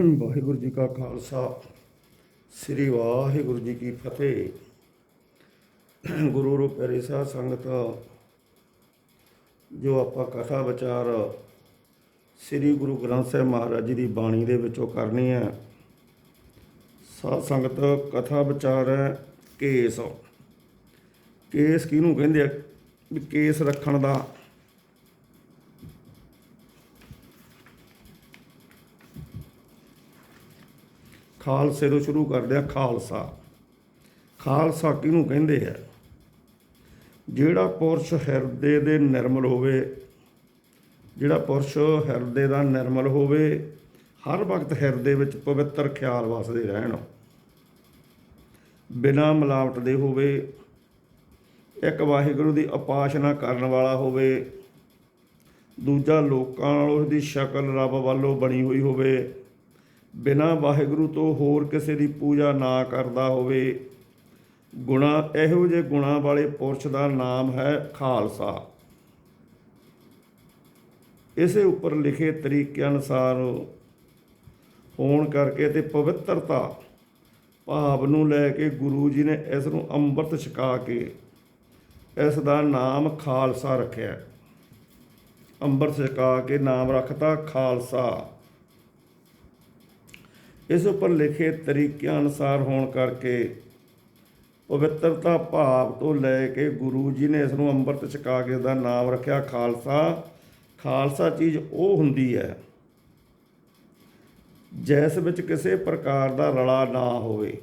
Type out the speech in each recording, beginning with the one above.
ਵਾਹਿਗੁਰੂ ਜੀ ਕਾ ਖਾਲਸਾ, ਸ੍ਰੀ ਵਾਹਿਗੁਰੂ ਜੀ ਕੀ ਫਤਿਹ। ਗੁਰੂ ਰੂਪ ਪਿਆਰੀ ਸੰਗਤ, ਜੋ ਆਪਾਂ ਕਥਾ ਵਿਚਾਰ ਸ੍ਰੀ ਗੁਰੂ ਗ੍ਰੰਥ ਸਾਹਿਬ ਮਹਾਰਾਜ ਜੀ ਦੀ ਬਾਣੀ ਦੇ ਵਿੱਚੋਂ ਕਰਨੀ ਹੈ, ਸਾਧ ਸੰਗਤ ਕਥਾ ਵਿਚਾਰ ਹੈ ਕੇਸ। ਕੇਸ ਕਿਹਨੂੰ ਕਹਿੰਦੇ ਆ? ਵੀ ਕੇਸ ਰੱਖਣ ਦਾ ਖਾਲਸੇ ਤੋਂ ਸ਼ੁਰੂ ਕਰਦੇ ਆ ਖਾਲਸਾ। ਖਾਲਸਾ ਕਿਹਨੂੰ ਕਹਿੰਦੇ ਆ? ਜਿਹੜਾ ਪੁਰਸ਼ ਹਿਰਦੇ ਦੇ ਨਿਰਮਲ ਹੋਵੇ, ਜਿਹੜਾ ਪੁਰਸ਼ ਹਿਰਦੇ ਦਾ ਨਿਰਮਲ ਹੋਵੇ, ਹਰ ਵਕਤ ਹਿਰਦੇ ਵਿੱਚ ਪਵਿੱਤਰ ਖਿਆਲ ਵਸਦੇ ਰਹਿਣ। ਬਿਨਾਂ ਮਿਲਾਵਟ ਦੇ ਹੋਵੇ, ਇੱਕ ਵਾਹਿਗੁਰੂ ਦੀ ਉਪਾਸਨਾ ਕਰਨ ਵਾਲਾ ਹੋਵੇ, ਦੂਜਾ ਲੋਕਾਂ ਨਾਲ ਉਸ ਦੀ ਸ਼ਕਲ ਰੱਬ ਵੱਲੋਂ ਬਣੀ ਹੋਈ ਹੋਵੇ ਬਿਨਾਂ ਵਾਹਿਗੁਰੂ ਤੋਂ ਹੋਰ ਕਿਸੇ ਦੀ ਪੂਜਾ ਨਾ ਕਰਦਾ ਹੋਵੇ। ਗੁਣਾ ਇਹੋ ਜਿਹੇ ਗੁਣਾ ਵਾਲੇ ਪੁਰਸ਼ ਦਾ ਨਾਮ ਹੈ ਖਾਲਸਾ। ਇਸੇ ਉੱਪਰ ਲਿਖੇ ਤਰੀਕੇ ਅਨੁਸਾਰ ਹੋਣ ਕਰਕੇ ਤੇ ਪਵਿੱਤਰਤਾ ਭਾਵ ਨੂੰ ਲੈ ਕੇ ਗੁਰੂ ਜੀ ਨੇ ਇਸ ਨੂੰ ਅੰਮ੍ਰਿਤ ਛਕਾ ਕੇ ਇਸ ਦਾ ਨਾਮ ਖਾਲਸਾ ਰੱਖਿਆ। ਅੰਮ੍ਰਿਤ ਛਕਾ ਕੇ ਨਾਮ ਰੱਖਤਾ ਖਾਲਸਾ। ਇਸ ਉੱਪਰ ਲਿਖੇ ਤਰੀਕਿਆਂ ਅਨੁਸਾਰ ਹੋਣ ਕਰਕੇ ਪਵਿੱਤਰਤਾ ਭਾਵ ਤੋਂ ਲੈ ਕੇ ਗੁਰੂ ਜੀ ਨੇ ਇਸ ਨੂੰ ਅੰਮ੍ਰਿਤ ਛਕਾ ਕੇ ਦਾ ਨਾਮ ਰੱਖਿਆ ਖਾਲਸਾ। ਖਾਲਸਾ ਚੀਜ਼ ਉਹ ਹੁੰਦੀ ਹੈ ਜਿਸ ਵਿੱਚ ਕਿਸੇ ਪ੍ਰਕਾਰ ਦਾ ਰਲਾ ਨਾ ਹੋਵੇ।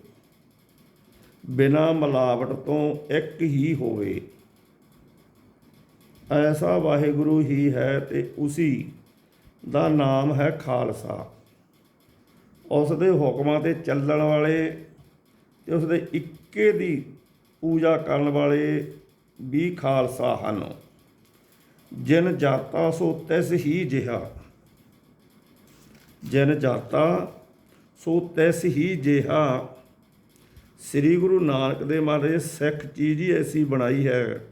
ਬਿਨਾ ਮਿਲਾਵਟ ਤੋਂ ਇੱਕ ਹੀ ਹੋਵੇ। ਐਸਾ ਵਾਹਿਗੁਰੂ ਹੀ ਹੈ ਤੇ ਉਸੀ ਦਾ ਨਾਮ ਹੈ ਖਾਲਸਾ। ਉਸ ਦੇ ਹੁਕਮਾਂ ਤੇ ਚੱਲਣ ਵਾਲੇ ਤੇ ਉਸ ਦੇ ਇੱਕੇ ਦੀ ਪੂਜਾ ਕਰਨ ਵਾਲੇ ਵੀ ਖਾਲਸਾ ਹਨ। ਜਿਨ ਜਾਤਾ ਸੋ ਤਿਸ ਹੀ ਜਿਹਾ। ਜਿਨ ਜਾਤਾ ਸੋ ਤਿਸ ਹੀ ਜਿਹਾ। ਸ੍ਰੀ ਗੁਰੂ ਨਾਨਕ ਦੇ ਮਹਾਰਾਜ ਸਿੱਖ ਚੀਜ਼ ਹੀ ਐਸੀ ਬਣਾਈ ਹੈ।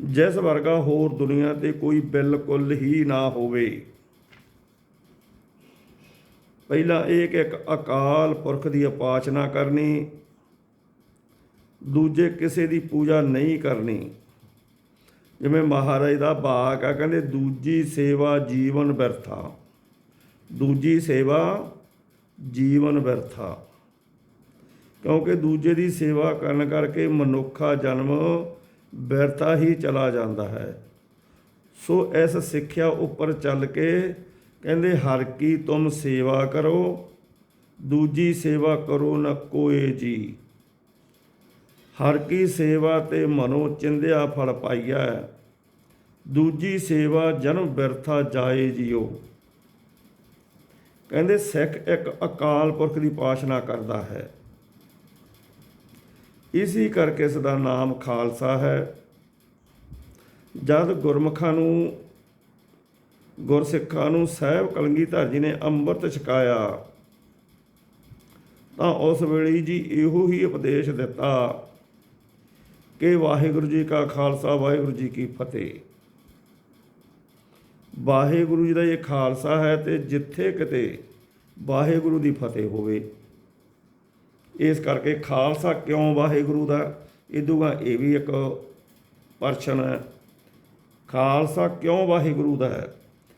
ਜਿਸ ਵਰਗਾ ਹੋਰ ਦੁਨੀਆ ਤੇ ਕੋਈ ਬਿਲਕੁਲ ਹੀ ਨਾ ਹੋਵੇ। ਪਹਿਲਾ ਇਹ ਕਿ ਇੱਕ ਅਕਾਲ ਪੁਰਖ ਦੀ ਉਪਾਸਨਾ ਕਰਨੀ, ਦੂਜੇ ਕਿਸੇ ਦੀ ਪੂਜਾ ਨਹੀਂ ਕਰਨੀ। ਜਿਵੇਂ ਮਹਾਰਾਜ ਦਾ ਬਾਕ ਆ, ਕਹਿੰਦੇ ਦੂਜੀ ਸੇਵਾ ਜੀਵਨ ਵਿਰਥਾ ਦੂਜੀ ਸੇਵਾ ਜੀਵਨ ਵਿਰਥਾ ਕਿਉਂਕਿ ਦੂਜੇ ਦੀ ਸੇਵਾ ਕਰਨ ਕਰਕੇ ਮਨੁੱਖਾ ਜਨਮ ਵਿਰਥਾ ਹੀ ਚਲਾ ਜਾਂਦਾ ਹੈ। ਸੋ ਇਸ ਸਿੱਖਿਆ ਉੱਪਰ ਚੱਲ ਕੇ ਕਹਿੰਦੇ, ਹਰ ਕੀ ਤੁਮ ਸੇਵਾ ਕਰੋ, ਦੂਜੀ ਸੇਵਾ ਕਰੋ ਨ ਕੋਏ ਜੀ। ਹਰ ਕੀ ਸੇਵਾ ਤੇ ਮਨੋ ਚਿੰਦਿਆ ਫਲ ਪਾਈਐ, ਦੂਜੀ ਸੇਵਾ ਜਨਮ ਬਿਰਥਾ ਜਾਏ ਜਿਉ ਕਹਿੰਦੇ, ਸਿੱਖ ਇੱਕ ਅਕਾਲ ਪੁਰਖ ਦੀ ਪਾਸ਼ਨਾ ਕਰਦਾ ਹੈ। ਇਸੇ ਕਰਕੇ ਇਸ ਦਾ ਨਾਮ ਖਾਲਸਾ ਹੈ। ਜਦ ਗੁਰਮਖਾਂ ਨੂੰ ਗੁਰਸਿੱਖਾਂ ਨੂੰ ਸਾਹਿਬ ਕਲਗੀਧਰ ਜੀ ਨੇ ਅੰਮ੍ਰਿਤ ਛਕਾਇਆ, ਤਾਂ ਉਸ ਵੇਲੇ ਜੀ ਇਹੋ ਹੀ ਉਪਦੇਸ਼ ਦਿੱਤਾ ਕਿ ਵਾਹਿਗੁਰੂ ਜੀ ਕਾ ਖਾਲਸਾ, ਵਾਹਿਗੁਰੂ ਜੀ ਕੀ ਫਤਿਹ। ਵਾਹਿਗੁਰੂ ਜੀ ਦਾ ਇਹ ਖਾਲਸਾ ਹੈ ਤੇ ਜਿੱਥੇ ਕਿਤੇ ਵਾਹਿਗੁਰੂ ਦੀ ਫਤਿਹ ਹੋਵੇ। ਇਸ ਕਰਕੇ ਖਾਲਸਾ ਕਿਉਂ ਵਾਹਿਗੁਰੂ ਦਾ? ਇਦੂਗਾ ਇਹ ਵੀ ਇੱਕ ਪਰਸ਼ਨ ਹੈ। ਖਾਲਸਾ ਕਿਉਂ ਵਾਹਿਗੁਰੂ ਦਾ ਹੈ?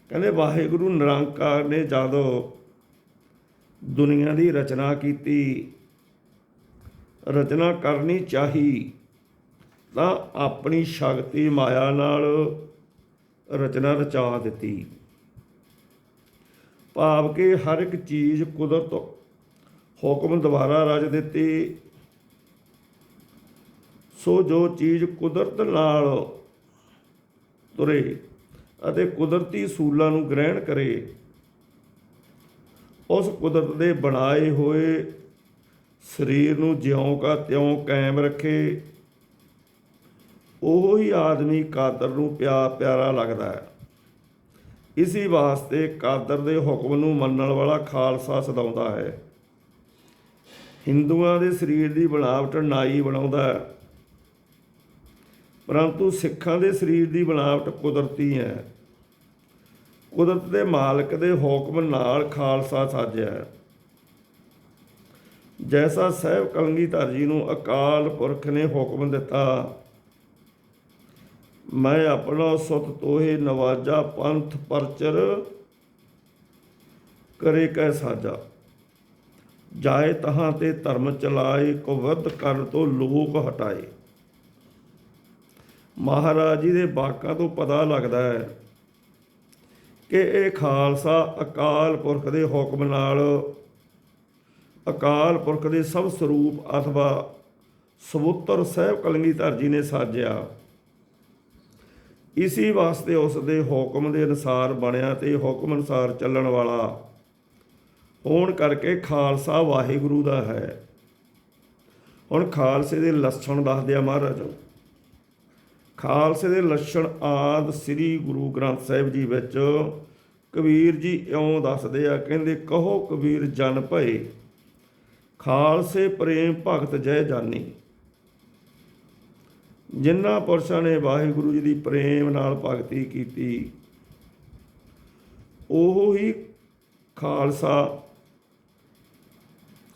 ਕਹਿੰਦੇ ਵਾਹਿਗੁਰੂ ਨਿਰੰਕਾਰ ਨੇ ਜਦੋਂ ਦੁਨੀਆ ਦੀ ਰਚਨਾ ਕੀਤੀ, ਰਚਨਾ ਕਰਨੀ ਚਾਹੀ, ਤਾਂ ਆਪਣੀ ਸ਼ਕਤੀ ਮਾਇਆ ਨਾਲ ਰਚਨਾ ਰਚਾ ਦਿੱਤੀ। ਭਾਵ ਕਿ ਹਰ ਇੱਕ ਚੀਜ਼ ਕੁਦਰਤ ਹੁਕਮ ਦੁਆਰਾ ਰਚ ਦਿੱਤੀ। ਸੋ ਜੋ ਚੀਜ਼ ਕੁਦਰਤ ਨਾਲ ਤੁਰੇ ਅਤੇ ਕੁਦਰਤੀ ਸੂਲਾਂ ਨੂੰ ਗ੍ਰਹਿਣ ਕਰੇ। ਉਸ ਕੁਦਰਤ ਦੇ ਬਣਾਏ ਹੋਏ ਸਰੀਰ ਨੂੰ ਜਿਉਂ ਕਾ ਤਿਉਂ ਕਾਇਮ ਰੱਖੇ। ਉਹ ਹੀ ਆਦਮੀ ਕਾਦਰ ਨੂੰ ਪਿਆ ਪਿਆਰਾ ਲੱਗਦਾ ਹੈ। ਇਸੇ ਵਾਸਤੇ ਕਾਦਰ ਦੇ ਹੁਕਮ ਨੂੰ ਮੰਨਣ ਵਾਲਾ ਖਾਲਸਾ ਸਦਾਉਂਦਾ ਹੈ। ਹਿੰਦੂਆਂ ਦੇ ਸਰੀਰ ਦੀ ਬਣਾਵਟ ਨਾਈ ਬਣਾਉਂਦਾ ਹੈ। ਪਰੰਤੂ ਸਿੱਖਾਂ ਦੇ ਸਰੀਰ ਦੀ ਬਣਾਵਟ ਕੁਦਰਤੀ ਹੈ। ਕੁਦਰਤ ਦੇ ਮਾਲਕ ਦੇ ਹੁਕਮ ਨਾਲ ਖਾਲਸਾ ਸਾਜਿਆ ਹੈ। ਜੈਸਾ ਸਹਿਬ ਕਲਗੀਧਰ ਜੀ ਨੂੰ ਅਕਾਲ ਪੁਰਖ ਨੇ ਹੁਕਮ ਦਿੱਤਾ, ਮੈਂ ਆਪਣਾ ਸੁਤ ਤੋਹੇ ਨਵਾਜਾ ਪੰਥ ਪਰਚਰ ਕਰੇ ਕੈ ਸਾਜਾ। ਜਾਏ ਤਹਾਂ ਤੇ ਧਰਮ ਚਲਾਏ ਕੁਵਦ ਕਰ ਤੋਂ ਲੋਕ ਹਟਾਏ। ਮਹਾਰਾਜ ਜੀ ਦੇ ਬਾਕਾਂ ਤੋਂ ਪਤਾ ਲੱਗਦਾ ਹੈ ਕਿ ਇਹ ਖਾਲਸਾ ਅਕਾਲ ਪੁਰਖ ਦੇ ਹੁਕਮ ਨਾਲ ਅਕਾਲ ਪੁਰਖ ਦੇ ਸਭ ਸਰੂਪ ਅਥਵਾ ਸਬੂਤਰ ਸਾਹਿਬ ਕਲਗੀਧਰ ਜੀ ਨੇ ਸਾਜਿਆ। ਇਸੀ ਵਾਸਤੇ ਉਸ ਦੇ ਹੁਕਮ ਦੇ ਅਨੁਸਾਰ ਬਣਿਆ ਤੇ ਹੁਕਮ ਅਨੁਸਾਰ ਚੱਲਣ ਵਾਲਾ ਹੋਣ ਕਰਕੇ ਖਾਲਸਾ ਵਾਹਿਗੁਰੂ ਦਾ ਹੈ। ਹੁਣ ਖਾਲਸੇ ਦੇ ਲੱਛਣ ਦੱਸਦੇ ਆ ਮਹਾਰਾਜ। ਖਾਲਸੇ ਦੇ ਲੱਛਣ ਆਦ ਸ੍ਰੀ ਗੁਰੂ ਗ੍ਰੰਥ ਸਾਹਿਬ ਜੀ ਵਿੱਚ ਕਬੀਰ ਜੀ ਇਉਂ ਦੱਸਦੇ ਆ, ਕਹਿੰਦੇ, ਕਹੋ ਕਬੀਰ ਜਨ ਭਏ, ਖਾਲਸੇ ਪ੍ਰੇਮ ਭਗਤ ਜੈ ਜਾਨੀ। ਜਿਨ੍ਹਾਂ ਪੁਰਸ਼ਾਂ ਨੇ ਵਾਹਿਗੁਰੂ ਜੀ ਦੀ ਪ੍ਰੇਮ ਨਾਲ ਭਗਤੀ ਕੀਤੀ, ਉਹ ਹੀ ਖਾਲਸਾ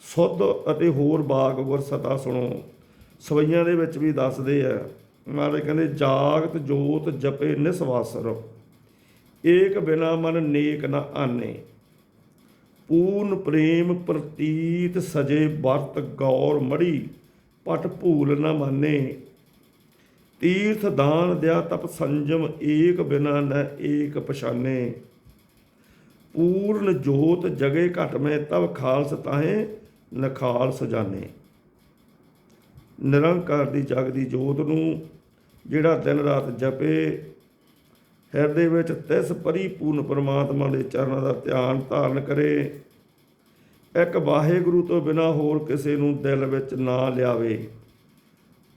ਸੁੱਧ ਅਤੇ ਹੋਰ ਬਾਗ ਗੁਰਸਤਾ ਸੁਣੋ। ਸਵਈਆਂ ਦੇ ਵਿੱਚ ਵੀ ਦੱਸਦੇ ਆ ਮਹਾਰਾਜ ਕਹਿੰਦੇ, ਜਾਗਤ ਜੋਤ ਜਪੇ ਨਿਸਵਾਸਰ ਏਕ ਬਿਨਾ ਮਨ ਨੇਕ ਨਾ ਆਨੇ। ਪੂਰਨ ਪ੍ਰੇਮ ਪ੍ਰਤੀਤ ਸਜੇ ਵਰਤ ਗੌਰ ਮੜੀ ਪਟ ਭੂਲ ਨਾ ਮਾਨੇ। ਤੀਰਥ ਦਾਨ ਦਿਆ ਤਪ ਸੰਜਮ, ਏਕ ਬਿਨਾ ਨ ਏਕ ਪਛਾਨੇ। ਪੂਰਨ ਜੋਤ ਜਗੇ ਘਟ ਮੈਂ ਤਬ ਖਾਲਸ ਤਾਹੇ ਨਖਾਲ ਸਜਾਨੇ। ਨਿਰੰਕਾਰ ਦੀ ਜਗ ਦੀ ਜੋਤ ਨੂੰ ਜਿਹੜਾ ਦਿਨ ਰਾਤ ਜਪੇ, ਹਿਰਦੇ ਵਿੱਚ ਤਿਸ ਪਰਿਪੂਰਨ ਪਰਮਾਤਮਾ ਦੇ ਚਰਨਾਂ ਦਾ ਧਿਆਨ ਧਾਰਨ ਕਰੇ। ਇੱਕ ਵਾਹਿਗੁਰੂ ਤੋਂ ਬਿਨਾ ਹੋਰ ਕਿਸੇ ਨੂੰ ਦਿਲ ਵਿੱਚ ਨਾ ਲਿਆਵੇ।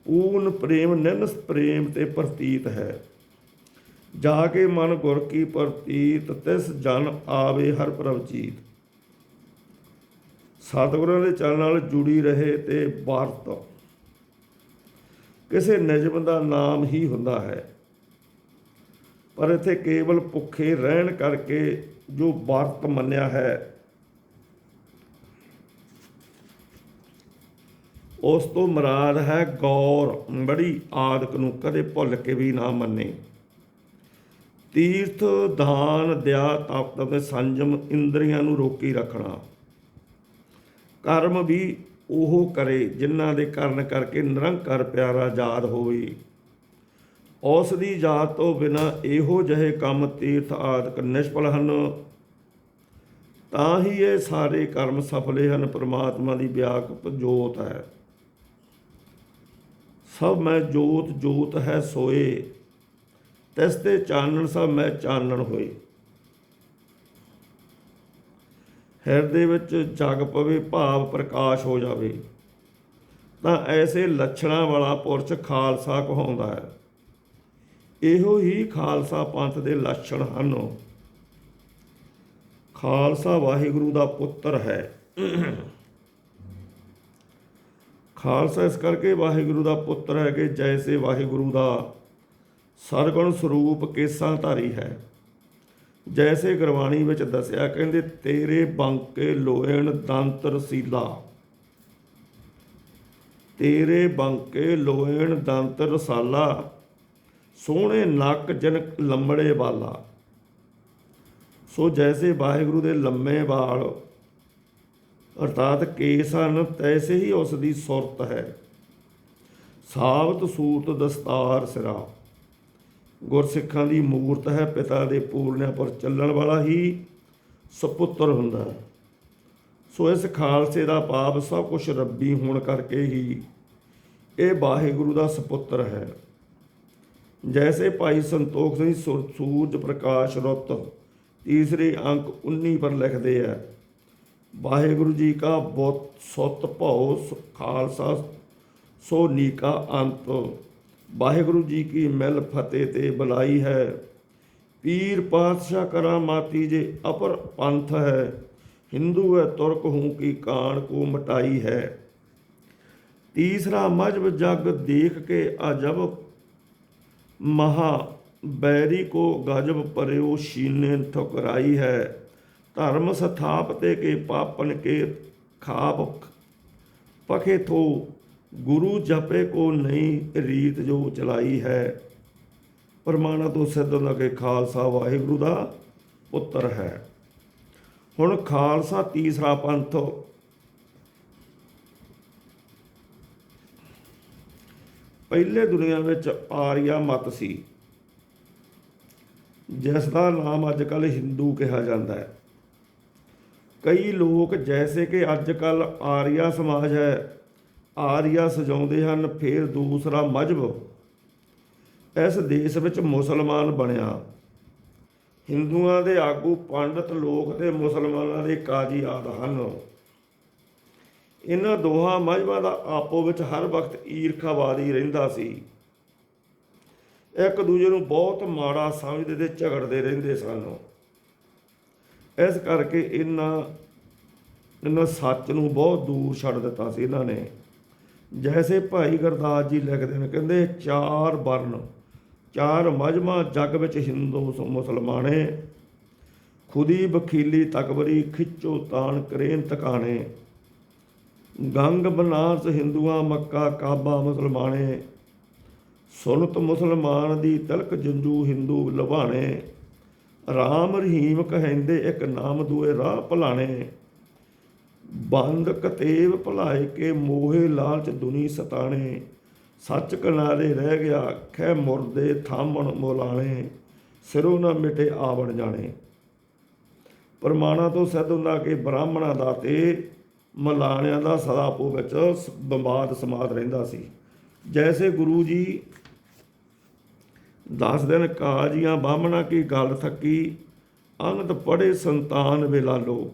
ਪੂਰਨ ਪ੍ਰੇਮ ਨਿਨਸ ਪ੍ਰੇਮ ਤੇ ਪ੍ਰਤੀਤ ਹੈ। ਜਾ ਕੇ ਮਨ ਗੁਰ ਕੀ ਪ੍ਰਤੀਤ, ਤਿਸ ਜਨ ਆਵੇ ਹਰ ਪ੍ਰਭ ਜੀਤ। ਸਤਿਗੁਰਾਂ ਦੇ ਚਰਨ ਨਾਲ ਜੁੜੀ ਰਹੇ ਤੇ ਵਰਤ ਕਿਸੇ ਨਿਜਮ ਦਾ ਨਾਮ ਹੀ ਹੁੰਦਾ ਹੈ। ਪਰ ਇੱਥੇ ਕੇਵਲ ਭੁੱਖੇ ਰਹਿਣ ਕਰਕੇ ਜੋ ਵਰਤ ਮੰਨਿਆ ਹੈ, ਉਸ ਤੋਂ ਮਰਾਦ ਹੈ ਗੌਰ। ਬੜੀ ਆਦਕ ਨੂੰ ਕਦੇ ਭੁੱਲ ਕੇ ਵੀ ਨਾ ਮੰਨੇ। ਤੀਰਥ ਦਾਨ ਦਿਆ ਤਪ ਤੇ ਸੰਜਮ ਇੰਦਰੀਆਂ ਨੂੰ ਰੋਕੀ ਰੱਖਣਾ। ਕਰਮ ਵੀ ਉਹ ਕਰੇ ਜਿਨ੍ਹਾਂ ਦੇ ਕਰਨ ਕਰਕੇ ਨਿਰੰਕਾਰ ਪਿਆਰਾ ਯਾਦ ਹੋਵੇ। ਉਸ ਦੀ ਯਾਦ ਤੋਂ ਬਿਨਾ ਇਹੋ ਜਿਹੇ ਕੰਮ ਤੀਰਥ ਆਦਿਕ ਨਿਸ਼ਫਲ ਹਨ। ਤਾਂ ਹੀ ਇਹ ਸਾਰੇ ਕਰਮ ਸਫਲੇ ਹਨ, ਪ੍ਰਮਾਤਮਾ ਦੀ ਵਿਆਪਕ ਜੋਤ ਹੈ। ਸਭ ਮੈਂ ਜੋਤ ਜੋਤ ਹੈ ਸੋਏ, ਤਿਸ ਤੇ ਚਾਨਣ ਸਭ ਮੈਂ ਚਾਨਣ ਹੋਏ। ਹਿਰਦੇ ਵਿੱਚ ਜਗ ਪਵੇ, ਭਾਵ ਪ੍ਰਕਾਸ਼ ਹੋ ਜਾਵੇ। ਤਾਂ ਐਸੇ ਲੱਛਣਾਂ ਵਾਲਾ ਪੁਰਸ਼ ਖਾਲਸਾ ਕਹਾਉਂਦਾ ਹੈ। ਇਹੋ ਹੀ ਖਾਲਸਾ ਪੰਥ ਦੇ ਲੱਛਣ ਹਨ। ਖਾਲਸਾ ਵਾਹਿਗੁਰੂ ਦਾ ਪੁੱਤਰ ਹੈ। ਖਾਲਸਾ ਇਸ ਕਰਕੇ ਵਾਹਿਗੁਰੂ ਦਾ ਪੁੱਤਰ ਹੈ ਕਿ ਜੈਸੇ ਵਾਹਿਗੁਰੂ ਦਾ ਸਰਗੁਣ ਸਰੂਪ ਕੇਸਾਂ ਧਾਰੀ ਹੈ। ਜੈਸੇ ਗੁਰਬਾਣੀ ਵਿੱਚ ਦੱਸਿਆ, ਕਹਿੰਦੇ, ਤੇਰੇ ਬੰਕੇ ਲੋਇਣ ਦੰਤ ਰਸੀਲਾ। ਤੇਰੇ ਬੰਕੇ ਲੋਇਣ ਦੰਤ ਰਸਾਲਾ, ਸੋਹਣੇ ਨੱਕ ਜਨ ਲੰਮੜੇ ਵਾਲਾ। ਸੋ ਜੈਸੇ ਵਾਹਿਗੁਰੂ ਦੇ ਲੰਮੇ ਵਾਲ, ਅਰਥਾਤ ਕੇਸ ਹਨ ਤੈਸੇ ਹੀ ਉਸ ਦੀ ਸੁਰਤ ਹੈ। ਸਾਬਤ ਸੂਰਤ ਦਸਤਾਰ ਸਿਰਾ। ਗੁਰਸਿੱਖਾਂ ਦੀ ਮੂਰਤ ਹੈ, ਪਿਤਾ ਦੇ ਪੂਰਨਿਆਂ ਪਰ ਚੱਲਣ ਵਾਲਾ ਹੀ ਸੁਪੁੱਤਰ ਹੁੰਦਾ ਹੈ। ਸੋ ਇਸ ਖਾਲਸੇ ਦਾ ਪਾਪ ਸਭ ਕੁਝ ਰੱਬੀ ਹੋਣ ਕਰਕੇ ਹੀ ਇਹ ਵਾਹਿਗੁਰੂ ਦਾ ਸੁਪੁੱਤਰ ਹੈ। ਜੈਸੇ ਭਾਈ ਸੰਤੋਖ ਸਿੰਘ ਸੁਰ- ਸੂਰਜ ਪ੍ਰਕਾਸ਼ ਰੁੱਤ ਤੀਸਰੇ ਅੰਕ 19 ਪਰ ਲਿਖਦੇ ਆ, ਵਾਹਿਗੁਰੂ ਜੀ ਕਾ ਬਹੁਤ ਸੁੱਤ ਭਉ ਸ- ਖਾਲਸਾ, ਸੋ ਨੀਕਾ ਅੰਤ। ਵਾਹਿਗੁਰੂ ਜੀ ਕੀ ਮਿਲ ਫਤਿਹ ਤੇ ਬੁਲਾਈ ਹੈ। ਪੀਰ ਪਾਤਸ਼ਾਹ ਕਰਾਮਾਤੀ ਜੇ ਅਪਰ ਪੰਥ ਹੈ। ਹਿੰਦੂ ਹੈ, ਤੁਰਕ ਹੂੰ ਕੀ ਕਾਣ ਕੋ ਮਟਾਈ ਹੈ। ਤੀਸਰਾ ਮਜਬ ਜਗ ਦੇਖ ਕੇ ਅਜਬ ਮਹਾ ਬੈਰੀ ਕੋ ਗਜਬ ਪਰਿਓ ਸ਼ੀਨੇ ਠੁਕਰਾਈ ਹੈ। ਧਰਮ ਸਥਾਪਤੇ ਕੇ ਪਾਪਨ ਕੇ ਖਾਪ ਪਖੇ ਥੋ ਗੁਰੂ ਜਪੇ ਕੋ ਨਹੀਂ ਰੀਤ ਜੋ ਚਲਾਈ ਹੈ। ਪਰਮਾਣਾ ਤੋਂ ਸਿੱਧ ਹੁੰਦਾ ਕਿ ਖਾਲਸਾ ਵਾਹਿਗੁਰੂ ਦਾ ਪੁੱਤਰ ਹੈ। ਹੁਣ ਖਾਲਸਾ ਤੀਸਰਾ ਪੰਥ। ਪਹਿਲੇ ਦੁਨੀਆ ਵਿੱਚ ਆਰੀਆ ਮਤ ਸੀ। ਜਿਸ ਦਾ ਨਾਮ ਅੱਜ ਕੱਲ ਹਿੰਦੂ ਕਿਹਾ ਜਾਂਦਾ ਹੈ। ਕਈ ਲੋਕ ਜੈਸੇ ਕਿ ਅੱਜ ਕੱਲ ਆਰੀਆ ਸਮਾਜ ਹੈ। ਆਰੀਆ ਸਜਾਉਂਦੇ ਹਨ, ਫਿਰ ਦੂਸਰਾ ਮਜਹਬ ਇਸ ਦੇਸ਼ ਵਿੱਚ ਮੁਸਲਮਾਨ ਬਣਿਆ। ਹਿੰਦੂਆਂ ਦੇ ਆਗੂ ਪੰਡਤ ਲੋਕ ਤੇ ਮੁਸਲਮਾਨਾਂ ਦੇ ਕਾਜ਼ੀ ਆਦ ਹਨ। ਇਹਨਾਂ ਦੋਹਾਂ ਮਜ਼ਹਬਾਂ ਦਾ ਆਪੋ ਵਿੱਚ ਹਰ ਵਕਤ ਈਰਖਾਵਾਦੀ ਰਹਿੰਦਾ ਸੀ। ਇੱਕ ਦੂਜੇ ਨੂੰ ਬਹੁਤ ਮਾੜਾ ਸਮਝਦੇ ਤੇ ਝਗੜਦੇ ਰਹਿੰਦੇ ਸਨ। ਇਸ ਕਰਕੇ ਇਹਨਾਂ ਇਹਨਾਂ ਸੱਚ ਨੂੰ ਬਹੁਤ ਦੂਰ ਛੱਡ ਦਿੱਤਾ ਸੀ ਇਹਨਾਂ ਨੇ। ਜੈਸੇ ਭਾਈ ਗੁਰਦਾਸ ਜੀ ਲਿਖਦੇ ਨੇ ਕਹਿੰਦੇ ਚਾਰ ਵਰਨ, ਚਾਰ ਮਜਮਾ ਜਗ ਵਿੱਚ ਹਿੰਦੂ ਸ- ਮੁਸਲਮਾਨੇ, ਖੁਦੀ ਬਖੀਲੀ ਤਕਬਰੀ ਖਿੱਚੋ ਤਾਣ ਕਰੇਨ ਤਕਾਣੇ, ਗੰਗ ਬਨਾਰਸ ਹਿੰਦੂਆਂ ਮੱਕਾ ਕਾਬਾ ਮੁਸਲਮਾਨੇ, ਸੁਨਤ ਮੁਸਲਮਾਨ ਦੀ ਤਲਕ ਜੰਜੂ ਹਿੰਦੂ ਲਵਾਣੇ ਰਾਮ ਰਹੀਮ ਕਹਿੰਦੇ ਇੱਕ ਨਾਮ ਦੂਏ ਰਾਹ ਭਲਾਣੇ। ਬੰਦ ਕਤੇਵ ਭਲਾਏ ਕੇ ਮੋਹੇ ਲਾਲਚ ਦੁਨੀ ਸਤਾਣੇ। ਸੱਚ ਕਿਨਾਰੇ ਰਹਿ ਗਿਆ ਖੈ ਮੁਰਦੇ ਥਾਮਣ ਮੋਲਾਣੇ। ਸਿਰੋਂ ਨਾ ਮਿਟੇ ਆਵਣ ਜਾਣੇ। ਪ੍ਰਮਾਣਾ ਤੋਂ ਸਿੱਧ ਹੁੰਦਾ ਕਿ ਬ੍ਰਾਹਮਣਾਂ ਦਾ ਤੇ ਮਲਾਣਿਆਂ ਦਾ ਸਦਾ ਆਪੋ ਵਿੱਚ ਸ- ਵਿਵਾਦ ਸਮਾਦ ਰਹਿੰਦਾ ਸੀ। ਜੈਸੇ ਗੁਰੂ ਜੀ ਦਸ ਦਿਨ ਕਾਜੀਆਂ ਬਾਹਮਣਾ ਕੀ ਗੱਲ ਥੱਕੀ ਅੰਗਦ ਪੜੇ ਸੰਤਾਨ ਵੇਲਾ ਲੋ।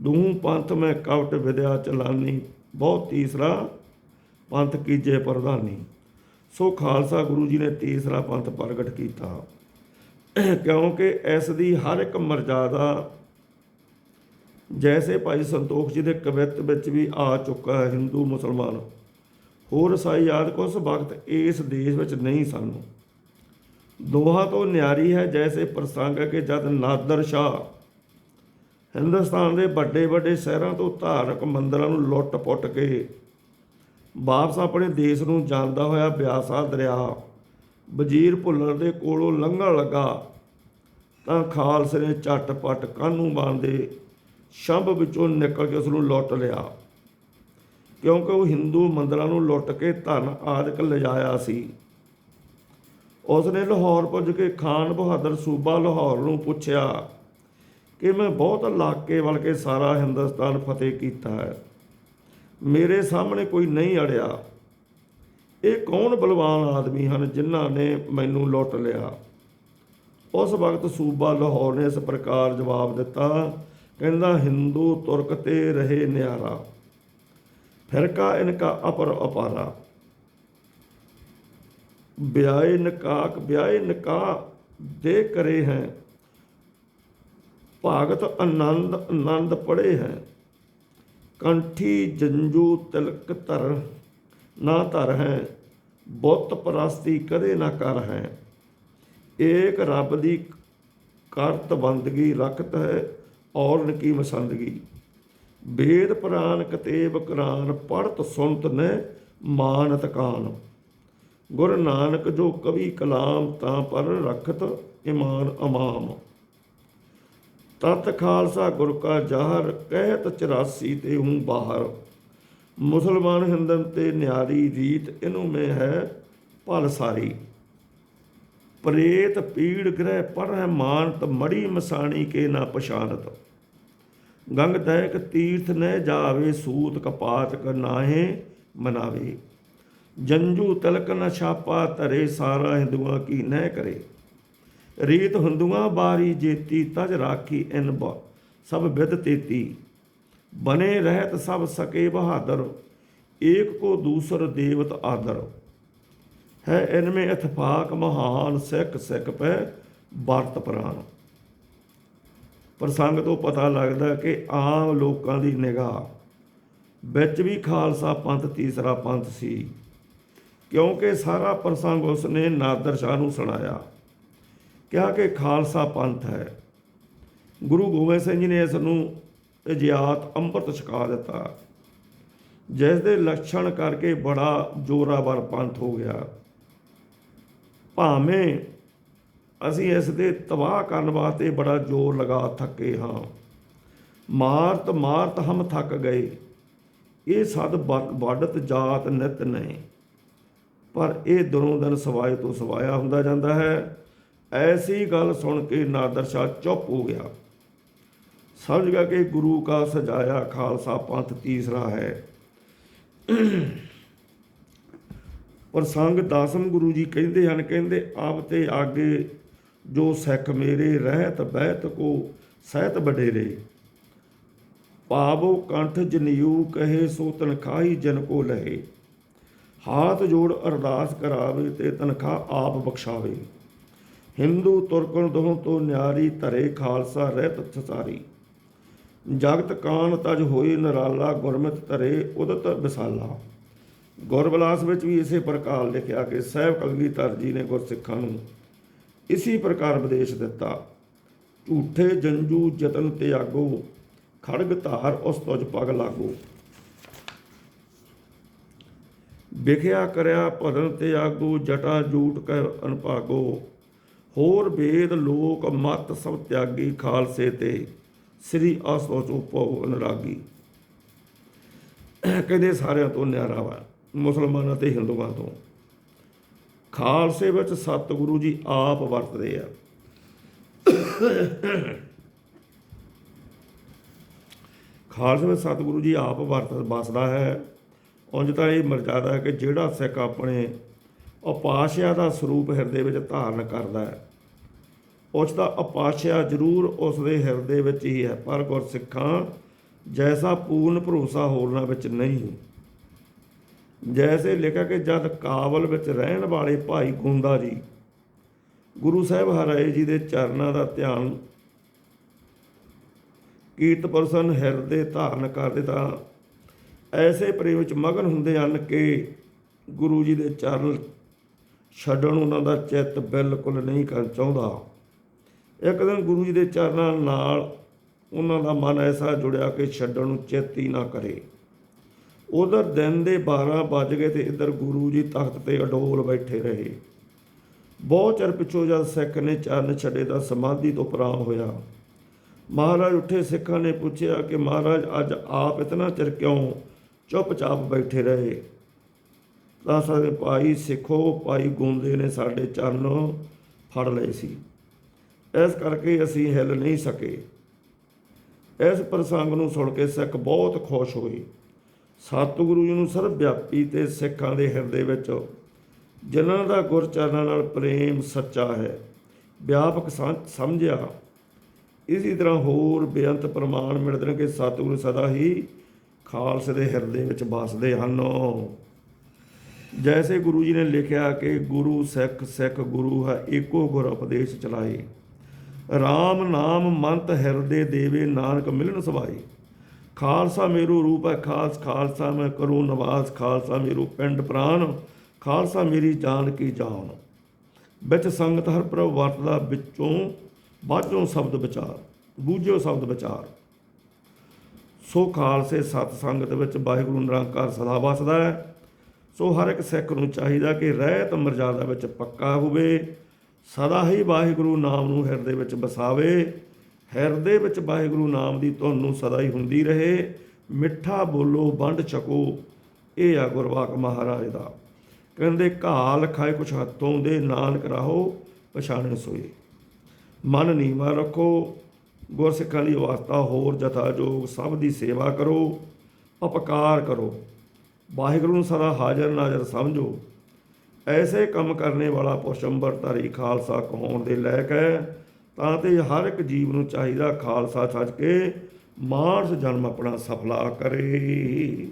ਦੂਹ ਪੰਥ ਮੈਂ ਕਵਟ ਵਿਦਿਆ ਚਲਾਨੀ, ਬਹੁਤ ਤੀਸਰਾ ਪੰਥ ਕੀਜੇ ਪ੍ਰਧਾਨੀ। ਸੋ ਖਾਲਸਾ ਗੁਰੂ ਜੀ ਨੇ ਤੀਸਰਾ ਪੰਥ ਪ੍ਰਗਟ ਕੀਤਾ। ਕਿਉਂਕਿ ਇਸ ਦੀ ਹਰ ਇੱਕ ਮਰਜ਼ਾਦਾ ਜੈਸੇ ਭਾਈ ਸੰਤੋਖ ਜੀ ਦੇ ਕਵਿਤ ਵਿੱਚ ਵੀ ਆ ਚੁੱਕਾ ਹੈ ਹਿੰਦੂ ਮੁਸਲਮਾਨ। ਹੋਰ ਸਾਈ ਯਾਦ ਕੁਛ ਵਕਤ ਇਸ ਦੇਸ਼ ਵਿੱਚ ਨਹੀਂ ਸਨ। ਦੋਹਾਂ ਤੋਂ ਨਿਆਰੀ ਹੈ ਜੈਸੇ ਪ੍ਰਸੰਗ ਕਿ ਜਦ ਨਾਦਰ ਸ਼ਾਹ ਹਿੰਦੁਸਤਾਨ ਦੇ ਵੱਡੇ ਵੱਡੇ ਸ਼ਹਿਰਾਂ ਤੋਂ ਧਾਰਮਿਕ ਮੰਦਰਾਂ ਨੂੰ ਲੁੱਟ-ਪੁੱਟ ਕੇ ਵਾਪਸ ਆਪਣੇ ਦੇਸ਼ ਨੂੰ ਜਾਂਦਾ ਹੋਇਆ ਬਿਆਸਾ ਦਰਿਆ ਵਜ਼ੀਰ ਭੁੱਲਰ ਦੇ ਕੋਲੋਂ ਲੰਘਣ ਲੱਗਾ ਤਾਂ ਖਾਲਸੇ ਨੇ ਝੱਟ-ਪੱਟ ਕਾਨੂੰ ਬਾਂਦੇ ਸ਼ੰਭ ਵਿੱਚੋਂ ਨਿਕਲ ਕੇ ਉਸ ਨੂੰ ਲੁੱਟ ਲਿਆ। ਕਿਉਂਕਿ ਉਹ ਹਿੰਦੂ ਮੰਦਰਾਂ ਨੂੰ ਲੁੱਟ ਕੇ ਧਨ ਆਦਿਕ ਲਿਜਾਇਆ ਸੀ। ਉਸ ਨੇ ਲਾਹੌਰ ਪੁੱਜ ਕੇ ਖਾਨ ਬਹਾਦਰ ਸੂਬਾ ਲਾਹੌਰ ਨੂੰ ਪੁੱਛਿਆ ਕਿ ਮੈਂ ਬਹੁਤ ਇਲਾਕੇ ਵੱਲ ਕੇ ਸਾਰਾ ਹਿੰਦੁਸਤਾਨ ਫਤਿਹ ਕੀਤਾ ਹੈ। ਮੇਰੇ ਸਾਹਮਣੇ ਕੋਈ ਨਹੀਂ ਅੜਿਆ। ਇਹ ਕੌਣ ਬਲਵਾਨ ਆਦਮੀ ਹਨ ਜਿਨ੍ਹਾਂ ਨੇ ਮੈਨੂੰ ਲੁੱਟ ਲਿਆ? ਉਸ ਵਕਤ ਸੂਬਾ ਲਾਹੌਰ ਨੇ ਇਸ ਪ੍ਰਕਾਰ ਜਵਾਬ ਦਿੱਤਾ, ਕਹਿੰਦਾ, ਹਿੰਦੂ ਤੁਰਕ ਤੇ ਰਹੇ ਨਿਆਰਾ। ਫਿਰਕਾ ਇਨਕਾ ਅਪਰ ਅਪਾਰਾ। ਵਿਆਏ ਨਕਾਕ ਵਿਆਏ ਨਕਾ ਦੇ ਕਰੇ ਹੈ। ਭਾਗਤ ਆਨੰਦ ਆਨੰਦ ਪੜੇ ਹੈ। ਕੰਠੀ ਜੰਜੂ ਤਿਲਕ ਧਰ, ਨਾ ਧਰ ਹੈ। ਬੁੱਤ ਪ੍ਰਸਤੀ ਕਦੇ ਨਾ ਕਰ ਹੈ। ਏਕ ਰੱਬ ਦੀ ਕਰਤ ਬੰਦਗੀ ਰਖਤ ਹੈ, ਔਰਨ ਕੀ ਮਸੰਦਗੀ। ਵੇਦ ਪੁਰਾਨ ਕਤੇਬ ਕਰਾਨ, ਪੜਤ ਸੁਨਤ ਨੇ ਮਾਨਤ ਕਾਨ। ਗੁਰ ਨਾਨਕ ਜੋ ਕਵੀ ਕਲਾਮ, ਤਾਂ ਪਰ ਰਖਤ ਇਮਾਨ ਅਮਾਮ। ਤਤ ਖਾਲਸਾ ਗੁਰ ਕਾ ਜਹਰ, ਕਹਿਤ 84 ਤੇ ਹੂੰ ਬਾਹਰ। ਮੁਸਲਮਾਨ ਹਿੰਦਨ ਤੇ ਨਿਆਰੀ ਰੀਤ ਇਹਨੂੰ ਮੈਂ ਹੈ ਭਲ ਸਾਰੀ। ਪ੍ਰੇਤ ਪੀੜ ਗ੍ਰਹਿ ਪੜ੍ਹੈ ਮਾਨਤ, ਮੜੀ ਮਸਾਣੀ ਕੇ ਨਾ ਪਛਾਨਤ। ਗੰਗ ਦੈਕ ਤੀਰਥ ਨਹਿ ਜਾਵੇ, ਸੂਤ ਕਪਾਤ ਕ ਮਨਾਵੇ। ਜੰਜੂ ਤਲਕ ਨ ਛਾਪਾ, ਧਰੇ ਸਾਰਾ ਹਿੰਦੂਆਂ ਕੀ ਨਹਿ ਕਰੇ। ਰੀਤ ਹਿੰਦੂਆਂ ਬਾਰੀ ਜੇਤੀ ਤਜ ਰਾਖੀ ਇਨ ਬ, ਸਭ ਵਿਦ ਤੇਤੀ। ਬਨੇ ਰਹਿਤ ਸਭ ਸਕੇ ਬਹਾਦਰ, ਏਕ ਕੋ ਦੂਸਰ ਦੇਵਤ ਆਦਰ। ਹੈ ਇਨਮੇ ਇਤਫਾਕ ਮਹਾਨ ਸਿੱਖ ਸਿੱਖ ਪੈ ਵਰਤ ਪ੍ਰਾਨ। ਪ੍ਰਸੰਗ ਤੋਂ ਪਤਾ ਲੱਗਦਾ ਕਿ ਆਮ ਲੋਕਾਂ ਦੀ ਨਿਗਾਹ। ਵਿੱਚ ਵੀ ਖਾਲਸਾ ਪੰਥ ਤੀਸਰਾ ਪੰਥ ਸੀ। ਕਿਉਂਕਿ ਸਾਰਾ ਪ੍ਰਸੰਗ ਉਸਨੇ ਨਾਦਰ ਸ਼ਾਹ ਨੂੰ ਸੁਣਾਇਆ। ਕਿਹਾ ਕਿ ਖਾਲਸਾ ਪੰਥ ਹੈ। ਗੁਰੂ ਗੋਬਿੰਦ ਸਿੰਘ ਜੀ ਨੇ ਇਸ ਨੂੰ ਇਜਾਤ ਅੰਮ੍ਰਿਤ ਛਕਾ ਦਿੱਤਾ। ਜਿਸ ਦੇ ਲੱਛਣ ਕਰਕੇ ਬੜਾ ਜੋਰਾਵਰ ਪੰਥ ਹੋ ਗਿਆ। ਭਾਵੇਂ ਅਸੀਂ ਇਸ ਦੇ ਤਬਾਹ ਕਰਨ ਵਾਸਤੇ ਬੜਾ ਜ਼ੋਰ ਲਗਾ ਥੱਕੇ ਹਾਂ। ਮਾਰਤ ਮਾਰਤ ਹਮ ਥੱਕ ਗਏ। ਇਹ ਸਦ ਵ- ਵੱਡਤ ਜਾਤ ਨਿਤ ਨਹੀਂ ਪਰ ਇਹ ਦਿਨੋਂ ਦਿਨ ਸਵਾਏ ਤੋਂ ਸਵਾਇਆ ਹੁੰਦਾ ਜਾਂਦਾ ਹੈ। ਐਸੀ ਗੱਲ ਸੁਣ ਕੇ ਨਾਦਰ ਸ਼ਾਹ ਚੁੱਪ ਹੋ ਗਿਆ। ਸਮਝ ਗਿਆ ਕਿ ਗੁਰੂ ਕਾ ਸਜਾਇਆ ਖਾਲਸਾ ਪੰਥ ਤੀਸਰਾ ਹੈ। ਪਰ ਸੰਗ ਦਸਮ ਗੁਰੂ ਜੀ ਕਹਿੰਦੇ ਹਨ, ਕਹਿੰਦੇ, ਆਪ ਤੇ ਆਗੇ ਜੋ ਸਿੱਖ ਮੇਰੇ ਰਹਿਤ ਬਹਿਤ ਕੋ ਸਹਿਤ ਬਡੇਰੇ ਪਾਵੋ ਕੰਠ ਜਨਿਊ ਕਹੇ ਸੋ ਤਨਖਾਹੀ ਜਨ ਕੋ ਲਹੇ। ਹਾਥ ਜੋੜ ਅਰਦਾਸ ਕਰਾਵੇ ਤੇ ਤਨਖਾਹ ਆਪ ਬਖਸ਼ਾਵੇ। ਹਿੰਦੂ ਤੁਰਕਣ ਦੋਹਾਂ ਤੋਂ ਨਿਆਰੀ ਧਰੇ ਖਾਲਸਾ ਰਹਿਤ ਥਸਾਰੀ। ਜਗਤ ਕਾਨ ਤਜ ਹੋਏ ਨਰਾਲਾ ਗੁਰਮਤਿ ਧਰੇ ਉਦਤ ਵਿਸਾਲਾ। ਗੁਰਬਲਾਸ ਵਿੱਚ ਵੀ ਇਸੇ ਪ੍ਰਕਾਰ ਲਿਖਿਆ ਕਿ ਸਹਿਬ ਕਲਗੀਧਰ ਜੀ ਨੇ ਗੁਰਸਿੱਖਾਂ ਨੂੰ ਇਸੀ ਪ੍ਰਕਾਰ ਉਪਦੇਸ਼ ਦਿੱਤਾ। ਝੂਠੇ ਜੰਜੂ ਜਤਨ ਤਿਆਗੋ ਖੜਗ ਧਾਰ ਉਸ ਤੁਜ ਪਗ ਲਾਗੋ। ਵਿਖਿਆ ਕਰਿਆ ਭਰਨ ਤਿਆਗੋ ਜਟਾ ਜੂਟ ਕੈ ਅਨਭਾਗੋ। ਹੋਰ ਵੇਦ ਲੋਕ ਮਤ ਸਭ ਤਿਆਗੀ ਖਾਲਸੇ ਤੇ, ਸ੍ਰੀ ਅਸੋਚ ਉਪੋ ਅਨਰਾਗੀ। ਕਹਿੰਦੇ ਸਾਰਿਆਂ ਤੋਂ ਨਿਆਰਾ ਵਾ ਮੁਸਲਮਾਨਾਂ ਤੇ ਹਿੰਦੂਆਂ ਤੋਂ। ਖਾਲਸੇ ਵਿੱਚ ਸਤਿਗੁਰੂ ਜੀ ਆਪ ਵਰਤਦੇ ਆ। ਖਾਲਸੇ ਵਿੱਚ ਸਤਿਗੁਰੂ ਜੀ ਆਪ ਵਰਤ ਬਸਦਾ ਹੈ। ਉਂਝ ਤਾਂ ਇਹ ਮਰਜ਼ਾਦਾ ਹੈ ਕਿ ਜਿਹੜਾ ਸਿੱਖ ਆਪਣੇ ਉਪਾਸ਼ਿਆ ਦਾ ਸਰੂਪ ਹਿਰਦੇ ਵਿੱਚ ਧਾਰਨ ਕਰਦਾ ਹੈ। ਉਸ ਦਾ ਉਪਾਸ਼ਿਆ ਜ਼ਰੂਰ ਉਸ ਦੇ ਹਿਰਦੇ ਵਿੱਚ ਹੀ ਹੈ, ਪਰ ਗੁਰਸਿੱਖਾਂ ਜੈਸਾ ਪੂਰਨ ਭਰੋਸਾ ਹੋਰਨਾਂ ਵਿੱਚ ਨਹੀਂ। ਜੈਸੇ ਲਿਖਿਆ ਕਿ ਜਦ ਕਾਬਲ ਵਿੱਚ ਰਹਿਣ ਵਾਲੇ ਭਾਈ ਗੁੰਦਾ ਜੀ, ਗੁਰੂ ਸਾਹਿਬ ਹਰਾਏ ਜੀ ਦੇ ਚਰਨਾਂ ਦਾ ਧਿਆਨ ਕੀਰਤ ਪਰਸਨ ਹਿਰਦੇ ਧਾਰਨ ਕਰਦੇ ਤਾਂ ਐਸੇ ਪ੍ਰੇਮ ਵਿੱਚ ਮਗਨ ਹੁੰਦੇ ਹਨ ਕਿ ਗੁਰੂ ਜੀ ਦੇ ਚਰਨ ਛੱਡਣ ਉਹਨਾਂ ਦਾ ਚਿੱਤ ਬਿਲਕੁਲ ਨਹੀਂ ਕਰ ਚਾਹੁੰਦਾ। ਇੱਕ ਦਿਨ ਗੁਰੂ ਜੀ ਦੇ ਚਰਨਾਂ ਨਾਲ ਉਹਨਾਂ ਦਾ ਮਨ ਐਸਾ ਜੁੜਿਆ ਕਿ ਛੱਡਣ ਨੂੰ ਚਿੱਤ ਹੀ ਨਾ ਕਰੇ। ਉਧਰ ਦਿਨ ਦੇ 12 ਵੱਜ ਗਏ ਤੇ ਇੱਧਰ ਗੁਰੂ ਜੀ ਤਖਤ ਤੇ ਅਡੋਲ ਬੈਠੇ ਰਹੇ। ਬਹੁਤ ਚਿਰ ਪਿੱਛੋਂ ਜਦ ਸਿੱਖ ਨੇ ਚਰਨ ਛੱਡੇ ਦਾ ਸਮਾਧੀ ਤੋਂ ਪ੍ਰਾਮ ਹੋਇਆ। ਮਹਾਰਾਜ ਉੱਠੇ, ਸਿੱਖਾਂ ਨੇ ਪੁੱਛਿਆ ਕਿ ਮਹਾਰਾਜ, ਅੱਜ ਆਪ ਇਤਨਾ ਚਿਰ ਕਿਉਂ ਚੁੱਪਚਾਪ ਬੈਠੇ ਰਹੇ? ਦੱਸ ਸਾਡੇ ਭਾਈ ਸਿੱਖੋ, ਭਾਈ ਗੁੰਦੇ ਨੇ ਸਾਡੇ ਚਰਨ ਫੜ ਲਏ ਸੀ। ਇਸ ਕਰਕੇ ਅਸੀਂ ਹਿੱਲ ਨਹੀਂ ਸਕੇ। ਇਸ ਪ੍ਰਸੰਗ ਨੂੰ ਸੁਣ ਕੇ ਸਿੱਖ ਬਹੁਤ ਖੁਸ਼ ਹੋਏ। ਸਤਿਗੁਰੂ ਜੀ ਨੂੰ ਸਰਬ ਵਿਆਪੀ ਤੇ ਸਿੱਖਾਂ ਦੇ ਹਿਰਦੇ ਵਿੱਚ ਜਿਨ੍ਹਾਂ ਦਾ ਗੁਰਚਰਨਾਂ ਨਾਲ ਪ੍ਰੇਮ ਸੱਚਾ ਹੈ, ਵਿਆਪਕ ਸਮਝਿਆ। ਇਸੇ ਤਰ੍ਹਾਂ ਹੋਰ ਬੇਅੰਤ ਪ੍ਰਮਾਣ ਮਿਲਦੇ ਨੇ ਕਿ ਸਤਿਗੁਰੂ ਸਦਾ ਹੀ ਖਾਲਸੇ ਦੇ ਹਿਰਦੇ ਵਿੱਚ ਵਸਦੇ ਹਨ। ਜੈਸੇ ਗੁਰੂ ਜੀ ਨੇ ਲਿਖਿਆ ਕਿ ਗੁਰੂ ਸਿੱਖ ਸਿੱਖ ਗੁਰੂ ਹੈ ਏਕੋ ਗੁਰ ਉਪਦੇਸ਼ ਚਲਾਏ RAM ਨਾਮ ਮੰਤ ਹਿਰਦੇ ਦੇਵੇ ਨਾਨਕ ਮਿਲਣ ਸਵਾਏ ਖਾਲਸਾ ਮੇਰੂ ਰੂਪ ਹੈ ਖਾਲਸ ਖਾਲਸਾ ਮੈਂ ਕਰੂੰ ਨਵਾਜ਼ ਖਾਲਸਾ ਮੇਰੂ ਪਿੰਡ ਪ੍ਰਾਨ ਖਾਲਸਾ ਮੇਰੀ ਜਾਨ ਕੀ ਜਾਨ ਵਿੱਚ ਸੰਗਤ ਹਰ ਪ੍ਰਭ ਵਰਤਦਾ ਵਿੱਚੋਂ ਬਾਝੋਂ ਸ਼ਬਦ ਵਿਚਾਰ ਬੂਝੋ ਸ਼ਬਦ ਵਿਚਾਰ ਸੋ ਖਾਲਸੇ ਸਤ ਸੰਗਤ ਵਿੱਚ ਵਾਹਿਗੁਰੂ ਨਿਰੰਕਾਰ ਸਦਾ ਵਸਦਾ ਹੈ ਸੋ ਹਰ ਇੱਕ ਸਿੱਖ ਨੂੰ ਚਾਹੀਦਾ ਕਿ ਰਹਿਤ ਮਰਜ਼ਾਦਾ ਵਿੱਚ ਪੱਕਾ ਹੋਵੇ, ਸਦਾ ਹੀ ਵਾਹਿਗੁਰੂ ਨਾਮ ਨੂੰ ਹਿਰਦੇ ਵਿੱਚ ਵਸਾਵੇ, ਹਿਰਦੇ ਵਿੱਚ ਵਾਹਿਗੁਰੂ ਨਾਮ ਦੀ ਤੁਹਾਨੂੰ ਸਦਾ ਹੀ ਹੁੰਦੀ ਰਹੇ, ਮਿੱਠਾ ਬੋਲੋ, ਵੰਡ ਛਕੋ, ਇਹ ਆ ਗੁਰਵਾਕ ਮਹਾਰਾਜ ਦਾ। ਕਹਿੰਦੇ ਘਾਲ ਖਾਏ ਕੁਛ ਹੱਥੋਂ ਦੇ, ਨਾਨਕ ਰਾਹੋ ਪਛਾਣੇ ਸੋਏ। ਮਨ ਨੀਵਾ ਰੱਖੋ, ਗੁਰਸਿੱਖਾਂ ਦੀ ਅਵਸਥਾ ਹੋਰ ਜਥਾ ਜੋਗ ਸਭ ਦੀ ਸੇਵਾ ਕਰੋ ਉਪਕਾਰ ਕਰੋ। ਵਾਹਿਗੁਰੂ ਨੂੰ ਸਦਾ ਹਾਜ਼ਰ ਨਾਜ਼ਰ ਸਮਝੋ। ਐਸੇ ਕੰਮ ਕਰਨੇ ਵਾਲਾ ਪੁਸ਼ੰਬਰ ਧਾਰੀ ਖਾਲਸਾ ਕਹਾਉਣ ਦੇ ਲਾਇਕ ਹੈ, ਤਾਂ ਤੇ ਹਰ ਇੱਕ ਜੀਵ ਨੂੰ ਚਾਹੀਦਾ ਖਾਲਸਾ ਛੱਜ ਕੇ ਮਾਨਸ ਜਨਮ ਆਪਣਾ ਸਫਲਾ ਕਰੇ।